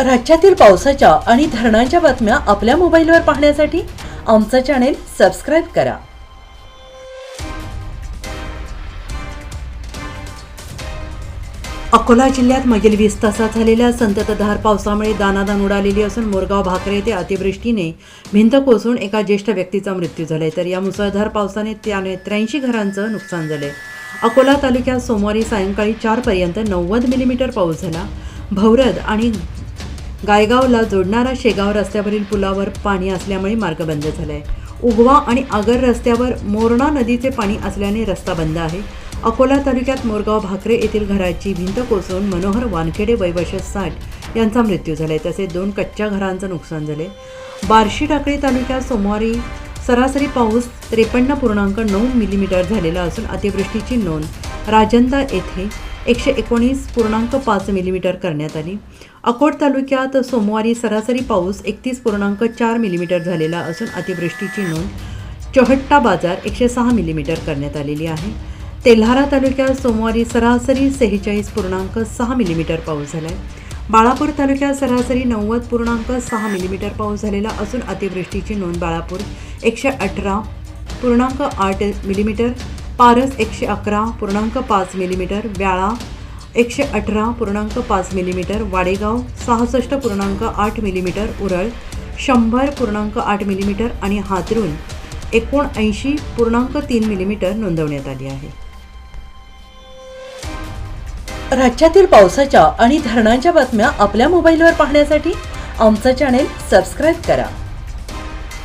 राज्यातील पावसाच्या आणि धरणांच्या बातम्या आपल्या मोबाईलवर पाहण्यासाठी आमचं चॅनेल सबस्क्राईब करा. अकोला जिल्ह्यात मागील वीस तासात झालेल्या संततधार पावसामुळे दानादान उडालेली असून मोरगाव भाकरे येथे अतिवृष्टीने भिंत कोसळून एका ज्येष्ठ व्यक्तीचा मृत्यू झालाय. तर या मुसळधार पावसाने त्याने त्र्याऐंशी घरांचं नुकसान झालंय. अकोला तालुक्यात सोमवारी सायंकाळी चारपर्यंत नव्वद मिलीमीटर पाऊस झाला. भवरद आणि गायगावला जोडणारा शेगाव रस्त्यावरील पुलावर पाणी असल्यामुळे मार्ग बंद झालाय. उगवा आणि आगर रस्त्यावर मोरणा नदीचे पाणी असल्याने रस्ता बंद आहे. अकोला तालुक्यात मोरगाव भाकरे येथील घराची भिंत कोसळून मनोहर वानखेडे वैवश साठ यांचा मृत्यू झालाय. तसे दोन कच्च्या घरांचं नुकसान झाले बार्शी टाकळी तालुक्यात सोमवारी सरासरी पाऊस त्रेपन्न पूर्णांक नऊ मिलीमीटर झालेला असून अतिवृष्टीची नोंद राजंदा येथे एकशे एकोणीस पूर्णांक पाच मिलीमीटर करण्यात आली. अकोट तालुक्यात सोमवारी सरासरी पाऊस एकतीस पूर्णांक चार मिलीमीटर झालेला असून अतिवृष्टीची नोंद चोहट्टा बाजार एकशे सहा मिलीमीटर करण्यात आलेली आहे. तेल्हारा तालुक्यात सोमवारी सरासरी सेहेचाळीस पूर्णांक सहा मिलीमीटर पाऊस झाला आहे बाळापूर तालुक्यात सरासरी नव्वद पूर्णांक सहा मिलीमीटर पाऊस झालेला असून अतिवृष्टीची नोंद बाळापूर एकशे अठरा पूर्णांक आठ मिलीमीटर पारस एकशे अकरा पूर्णांक पाच मिलीमीटर व्याळा एकशे अठरा पूर्णांक पाच मिलीमीटर वाडेगाव सहासष्ट पूर्णांक आठ मिलीमीटर उरळ शंभर पूर्णांक आठ मिलीमीटर आणि हातरून एकोणऐंशी पूर्णांक तीन मिलीमीटर नोंदवण्यात आली आहे. राज्यातील पावसाच्या आणि धरणांच्या बातम्या आपल्या मोबाईलवर पाहण्यासाठी आमचं चॅनेल सबस्क्राईब करा.